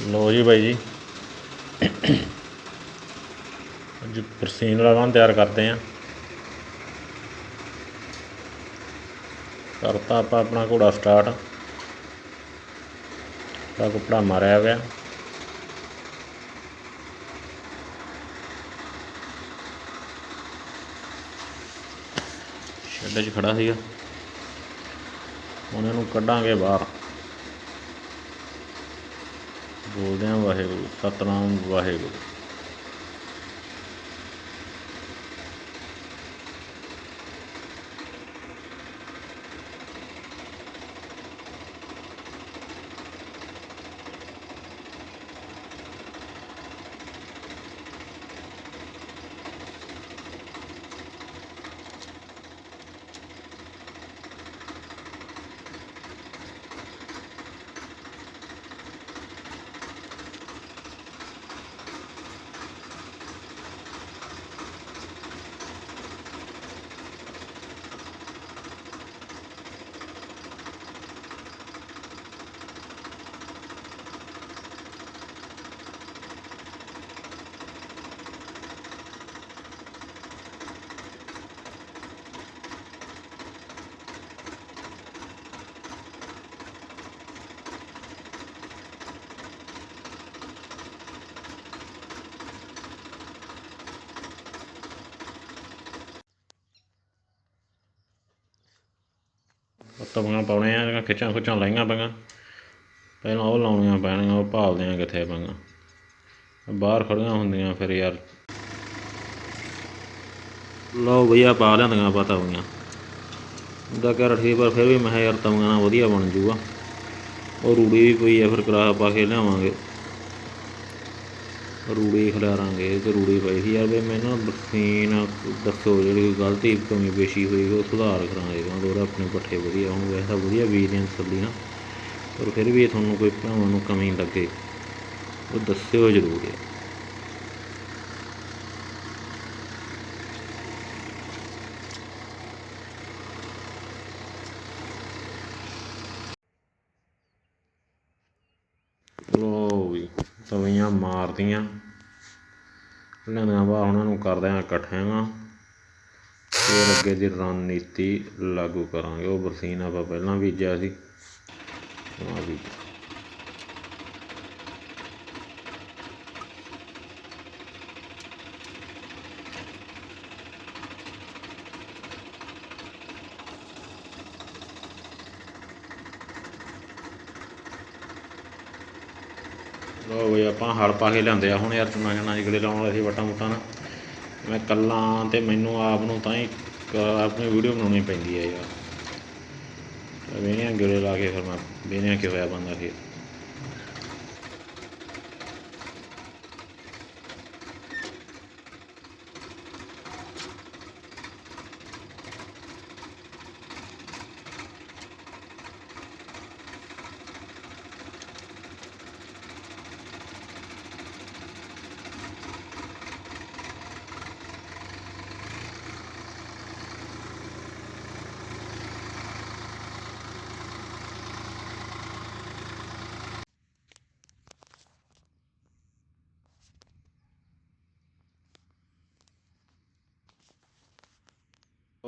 ਲੋ ਜੀ ਬਾਈ ਜੀ। ਅੱਜ ਪ੍ਰਸੀਨ ਵਾਲਾ ਵਾਹਨ ਤਿਆਰ ਕਰਦੇ ਆਂ ਕਰਤਾ ਆਪਾਂ ਆਪਣਾ ਘੋੜਾ ਸਟਾਰਟ ਤਾਂ ਕੁਪੜਾ ਮਾਰਿਆ ਗਿਆ ਸ਼ੈੱਡ 'ਚ ਖੜਾ ਸੀਗਾ। ਹੁਣ ਇਹਨੂੰ ਕੱਢਾਂਗੇ ਬਾਹਰ। ਬੋਲਦੇ ਆਂ ਵਾਹਿਗੁਰੂ ਸਤਨਾਮ ਵਾਹਿਗੁਰੂ। ਤਵੀਆਂ ਪਾਉਣੇ ਆ ਜਿਹੜੀਆਂ ਖਿੱਚਾਂ ਖੁੱਚਾਂ ਲਾਈਆਂ ਪਈਆਂ ਪਹਿਲਾਂ ਉਹ ਲਾਉਣੀਆਂ ਪੈਣੀਆਂ, ਉਹ ਭਾਲਦੇ ਆ ਕਿੱਥੇ ਪਈਆਂ ਬਾਹਰ ਖੜੀਆਂ ਹੁੰਦੀਆਂ ਫਿਰ ਯਾਰ। ਲਓ ਭਈਆ ਪਾ ਲਿਆਂਦੀਆਂ ਪਤਾ ਹੋਈਆਂ ਉਹਦਾ ਕਹਿ ਰੱਖੀ ਪਰ ਫਿਰ ਵੀ ਮੈਂ ਕਿਹਾ ਯਾਰ ਤਵੀਆਂ ਨਾਲ ਵਧੀਆ ਬਣ ਜੂਗਾ। ਉਹ ਰੂੜੀ ਵੀ ਪਈ ਆ, ਫਿਰ ਕਰਾਹਾ ਪਾ ਕੇ ਲਿਆਵਾਂਗੇ। ਰੂੜੇ ਖਿਲਾਰਾਂਗੇ, ਤੇ ਰੂੜੀ ਪਈ ਸੀ ਯਾਰ, ਵੀ ਮੈਨੂੰ ਨਾ ਬਰਸੀਨ ਦੱਸੋ ਜਿਹੜੀ ਗਲਤੀ ਕਮੀ ਪੇਸ਼ੀ ਹੋਈ, ਉਹ ਸੁਧਾਰ ਕਰਾਂਗੇ ਕਿਉਂਕਿ ਉਹਦਾ ਆਪਣੇ ਪੱਠੇ ਵਧੀਆ ਹੋਣ, ਵੈਸੇ ਵਧੀਆ ਬੀਜ ਦੀਆਂ ਤਸੱਲੀ ਨਾ, ਪਰ ਫਿਰ ਵੀ ਤੁਹਾਨੂੰ ਕੋਈ ਭਰਾਵਾਂ ਨੂੰ ਕਮੀ ਲੱਗੇ, ਉਹ ਦੱਸਿਓ ਜ਼ਰੂਰ ਯਾਰ। ਲੋ ਤਵੀਆਂ ਮਾਰਦੀਆਂ। ਲੈਣਾ ਵਾ ਉਹਨਾਂ ਨੂੰ ਕਰਦੇ ਆ ਇਕੱਠਿਆਂ, ਫਿਰ ਅੱਗੇ ਦੀ ਰਣਨੀਤੀ ਲਾਗੂ ਕਰਾਂਗੇ। ਉਹ ਬਰਸੀਨ ਆਪਾਂ ਪਹਿਲਾਂ ਬੀਜਿਆ ਸੀ। ਆ ਵੀ ਲੋ ਬਈ ਆਪਾਂ ਹਲ ਪਾ ਕੇ ਲਿਆਂਦੇ ਆ। ਹੁਣ ਯਾਰ ਚੁਣਾ ਚੁਣਾ ਜਿਹੜੇ ਲਾਉਣ ਵਾਲੇ ਸੀ ਵਟਾਂ ਵਟਾਂ ਨਾ। ਮੈਂ ਕੱਲਾ ਤੇ ਮੈਨੂੰ ਆਪ ਨੂੰ ਤਾਂ ਹੀ ਕ- ਆਪਣੀ ਵੀਡੀਓ ਬਣਾਉਣੀ ਪੈਂਦੀ ਹੈ ਯਾਰ। ਵੇਣਿਆ ਗਿਰੇ ਲਾ ਕੇ ਫਿਰ ਮੈਂ ਵੇਣਿਆ ਕਿ ਹੋਇਆ ਬੰਦਾ ਫਿਰ?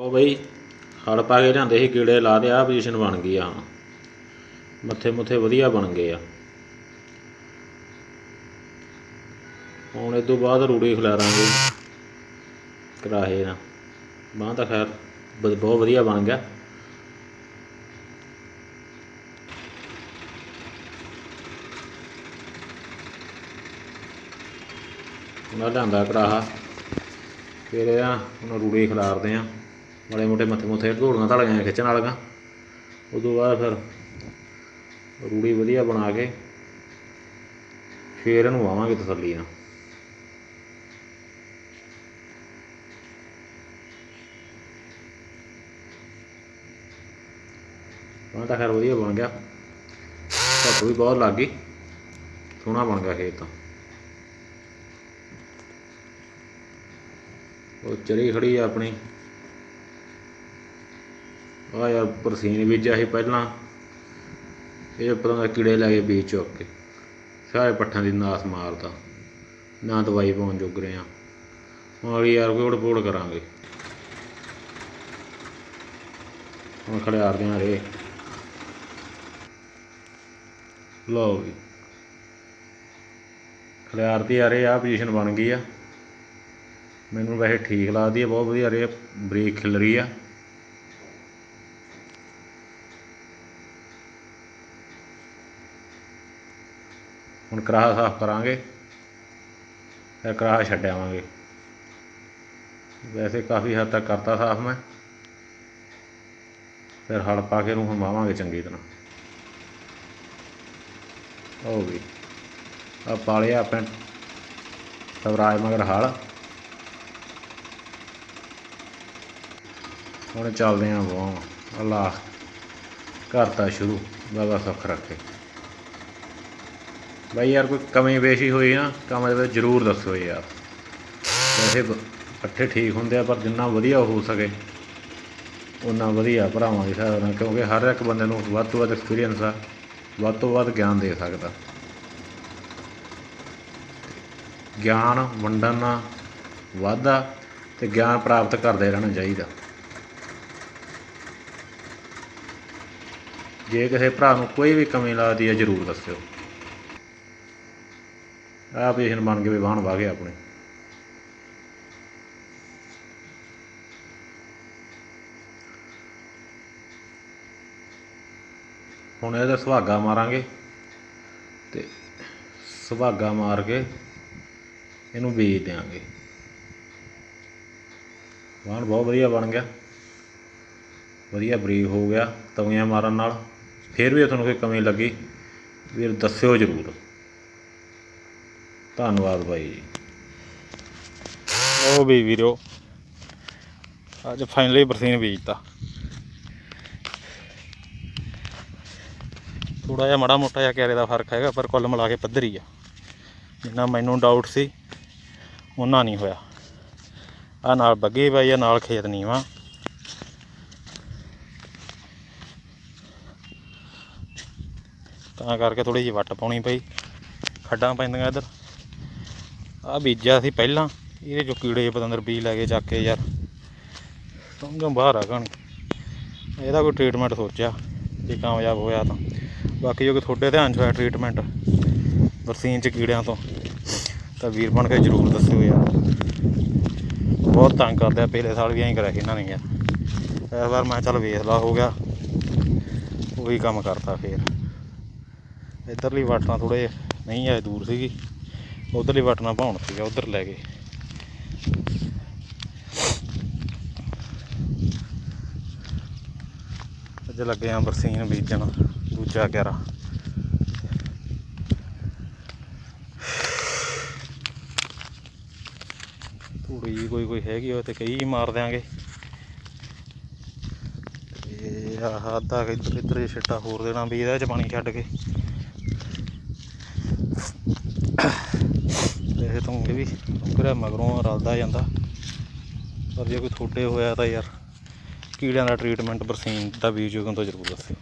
ਉਹ ਬਈ ਹਲ ਪਾ ਕੇ ਲਿਆਂਦੇ ਸੀ, ਕੀੜੇ ਲਾ ਦੇ ਆ ਪੋਜੀਸ਼ਨ ਬਣ ਗਈ ਆ। ਹੁਣ ਮੱਥੇ ਮੁੱਥੇ ਵਧੀਆ ਬਣ ਗਏ ਆ। ਹੁਣ ਇਹ ਤੋਂ ਬਾਅਦ ਰੂੜੀ ਖਿਲਾਰਾਂਗੇ। ਕਰਾਹੇ ਨਾ ਬਾਂਹ ਤਾਂ ਖੈਰ ਬਹੁਤ ਵਧੀਆ ਬਣ ਗਿਆ। ਉਹਨਾਂ ਲਿਆਂਦਾ ਕੜਾਹਾ ਫਿਰ ਇਹ ਆ ਹੁਣ ਰੂੜੀ ਖਿਲਾਰਦੇ ਆ। ਮਾੜੇ ਮੋਟੇ ਮੱਥੇ ਮੁੱਥੇ ਧੂੜੀਆਂ ਧਾਲੀਆਂ ਖਿੱਚਣ ਵਾਲੀਆਂ। ਉਸ ਤੋਂ ਬਾਅਦ ਫਿਰ ਰੂੜੀ ਵਧੀਆ ਬਣਾ ਕੇ ਫਿਰ ਇਹਨੂੰ ਵਾਵਾਂਗੇ ਤਸੱਲੀ ਨਾਲ। ਬਾਂਹ ਤਾਂ ਖੈਰ ਵਧੀਆ ਬਣ ਗਿਆ। ਧੁੱਪ ਵੀ ਬਹੁਤ ਲੱਗ ਗਈ। ਸੋਹਣਾ ਬਣ ਗਿਆ ਖੇਤ ਤਾਂ। ਉਹ ਚਰੀ ਖੜੀ ਆ ਆਪਣੀ। ਆ ਯਾਰ ਪਰਸੀਨ ਬੀਜਿਆ ਸੀ ਪਹਿਲਾਂ। ਇਹ ਪਤਾ ਕੀੜੇ ਲੈ ਗਏ ਬੀਜ ਚੁੱਕ ਕੇ ਸਾਰੇ ਪੱਠਾਂ ਦੀ ਨਾਸ ਮਾਰਦਾ ਨਾ ਦਵਾਈ ਪਾਉਣ ਜੋਗ ਰਹੇ। ਆ ਹੁਣ ਯਾਰ ਕੋਈ ਉੜਪੋੜ ਕਰਾਂਗੇ। ਹੁਣ ਖੜਿਆਰਦੇ ਆ ਰੇ ਲਓ ਵੀ ਖੜਿਆਰਦੀ ਆ ਰੇ ਆ ਪੋਜੀਸ਼ਨ ਬਣ ਗਈ ਆ। ਮੈਨੂੰ ਵੈਸੇ ਠੀਕ ਲੱਗਦੀ ਆ, ਬਹੁਤ ਵਧੀਆ ਰੇ ਬਰੀਕ ਖਿਲ ਰਹੀ ਆ। ਹੁਣ ਕਰਾਹਾ ਸਾਫ਼ ਕਰਾਂਗੇ ਫਿਰ ਕਰਾਹਾ ਛੱਡ ਆਵਾਂਗੇ। ਵੈਸੇ ਕਾਫੀ ਹੱਦ ਤੱਕ ਕਰਤਾ ਸਾਫ਼ ਮੈਂ। ਫਿਰ ਹਲ ਪਾ ਕੇ ਨੂੰ ਹੁਣ ਚੰਗੀ ਤਰ੍ਹਾਂ। ਹੋ ਗਈ ਆ ਪਾਲਿਆ ਆਪਾਂ ਸਵਰਾਜ ਮਗਰ ਹਲ। ਹੁਣ ਚੱਲਦੇ ਆਂ ਵਾਹ ਅੱਲਾ ਕਰਤਾ ਸ਼ੁਰੂ ਬਾਬਾ ਸੁੱਖ ਰੱਖੇ। ਬਾਈ ਯਾਰ, ਕੋਈ ਕਮੀ ਪੇਸ਼ੀ ਹੋਈ ਨਾ ਕੰਮ ਦੇ ਵਿੱਚ ਜ਼ਰੂਰ ਦੱਸੋ ਯਾਰ। ਵੈਸੇ ਬ- ਪੱਠੇ ਠੀਕ ਹੁੰਦੇ ਆ, ਪਰ ਜਿੰਨਾ ਵਧੀਆ ਹੋ ਸਕੇ ਉਨਾ ਵਧੀਆ ਭਰਾਵਾਂ ਦੇ ਹਿਸਾਬ ਨਾਲ, ਕਿਉਂਕਿ ਹਰ ਇੱਕ ਬੰਦੇ ਨੂੰ ਵੱਧ ਤੋਂ ਵੱਧ ਐਕਸਪੀਰੀਅੰਸ ਆ, ਵੱਧ ਤੋਂ ਵੱਧ ਗਿਆਨ ਦੇ ਸਕਦਾ। ਗਿਆਨ, ਵੰਡਣ ਨਾਲ ਵਾਧਾ ਤੇ ਗਿਆਨ ਪ੍ਰਾਪਤ ਕਰਦੇ ਰਹਿਣਾ ਚਾਹੀਦਾ। ਜੇ ਕਿਸੇ ਭਰਾ ਨੂੰ ਕੋਈ ਵੀ ਕਮੀ ਲੱਗਦੀ ਹੈ ਜ਼ਰੂਰ ਦੱਸਿਓ। ਆਹ ਪੇਸ਼ਨ ਬਣ ਕੇ ਵੀ ਵਾਹਣ ਵਾਹ ਗਏ ਆਪਣੇ। ਹੁਣ ਇਹਦਾ ਸੁਹਾਗਾ ਮਾਰਾਂਗੇ ਤੇ ਸੁਹਾਗਾ ਮਾਰ ਕੇ ਇਹਨੂੰ ਵੇਚ ਦਿਆਂਗੇ। ਵਾਹਣ ਬਹੁਤ ਵਧੀਆ ਬਣ ਗਿਆ। ਵਧੀਆ ਬਰੀਕ ਹੋ ਗਿਆ ਤਵੀਆਂ ਮਾਰਨ ਨਾਲ। ਫਿਰ ਵੀ ਤੁਹਾਨੂੰ ਕੋਈ ਕਮੀ ਲੱਗੀ, ਵੀਰ ਦੱਸਿਓ ਜ਼ਰੂਰ। ਧੰਨਵਾਦ ਬਾਈ ਜੀ। ਉਹ ਵੀ ਵੀਰੋ, ਅੱਜ ਫਾਈਨਲੀ ਬਰਸੀਨ ਬੀਜਤਾ। ਥੋੜਾ ਜਿਹਾ ਮਾੜਾ ਮੋਟਾ ਜਿਹਾ ਕਿਆਰੇ ਦਾ ਫ਼ਰਕ ਹੈਗਾ, ਪਰ ਕੁੱਲ ਮਿਲਾ ਕੇ ਪੱਧਰ ਹੀ ਆ। ਜਿੰਨਾ ਮੈਨੂੰ ਡਾਊਟ ਸੀ ਉਹਨਾਂ ਨਹੀਂ ਹੋਇਆ। ਆ ਨਾਲ ਬੱਗੀ ਬਾਈ ਆ, ਨਾਲ ਖੇਤ ਨਹੀਂ ਵਾ ਤਾਂ ਕਰਕੇ ਥੋੜੀ ਜਿਹੀ ਵੱਟ ਪਾਉਣੀ ਪਈ। ਖੱਡਾਂ ਪੈਂਦੀਆਂ ਇੱਧਰ। ਆ ਬੀਜਿਆ ਸੀ ਪਹਿਲਾਂ, ਇਹਦੇ ਚੋਂ ਕੀੜੇ ਪਤੰਦਰ ਬੀਜ ਲੈ ਕੇ ਚੱਕ ਕੇ ਯਾਰ, ਸਮਝੋਂ ਬਾਹਰ ਆ ਕਣ ਇਹਦਾ ਕੋਈ ਟ੍ਰੀਟਮੈਂਟ ਸੋਚਿਆ, ਜੇ ਕਾਮਯਾਬ ਹੋਇਆ ਤਾਂ। ਬਾਕੀ ਜੋ ਕਿ ਤੁਹਾਡੇ ਧਿਆਨ 'ਚ ਹੋਇਆ ਟ੍ਰੀਟਮੈਂਟ ਬਰਸੀਨ 'ਚ ਕੀੜਿਆਂ ਤੋਂ, ਤਾਂ ਵੀਰ ਬਣ ਕੇ ਜ਼ਰੂਰ ਦੱਸਿਓ ਯਾਰ। ਬਹੁਤ ਤੰਗ ਕਰਦੇ ਆ ਪਿਛਲੇ ਸਾਲ ਵੀ ਐਂ ਕਰਿਆ ਸੀ ਇਹਨਾਂ ਨੇ ਯਾਰ। ਇਸ ਵਾਰ ਮੈਂ ਚੱਲ ਵੇਖ ਲਾ, ਹੋ ਗਿਆ। ਉਹੀ ਕੰਮ ਕਰਤਾ ਫੇਰ। ਇੱਧਰਲੀ ਵਾਟਾਂ ਥੋੜੇ ਨਹੀਂ ਆਏ ਦੂਰ ਸੀਗੀ। ਉਧਰਲੀ ਵਟਣਾ ਭਾਉਣ ਸੀਗਾ, ਉਧਰ ਲੈ ਗਏ। ਅੱਜ ਲੱਗੇ ਆ ਬਰਸੀਨ ਬੀਜਣ, ਦੂਜਾ ਗਿਆਰਾ। ਥੋੜੀ ਕੋਈ ਕੋਈ ਹੈਗੀ ਉਹ ਤੇ ਕਈ ਮਾਰ ਦਿਆਂਗੇ। ਤੇ ਆਹ ਅੱਧਾ ਇੱਧਰ ਇੱਧਰ ਛਿੱਟਾ ਹੋਰ ਦੇਣਾ, ਵੀ ਇਹਦੇ ਚ ਪਾਣੀ ਛੱਡ ਕੇ। ਇਹ ਤੋਂ ਇਹ ਵੀ ਕਿਹੜਾ ਮਗਰੋਂ ਰਲਦਾ ਜਾਂਦਾ। ਪਰ ਜੇ ਕੋਈ ਥੋੜੇ ਹੋਇਆ ਤਾਂ ਯਾਰ ਕੀੜਿਆਂ ਦਾ ਟ੍ਰੀਟਮੈਂਟ ਬਰਸੀਨ ਦਾ ਬੀਜ ਉਦੋਂ ਤੋਂ ਜ਼ਰੂਰ ਦੱਸਿਓ।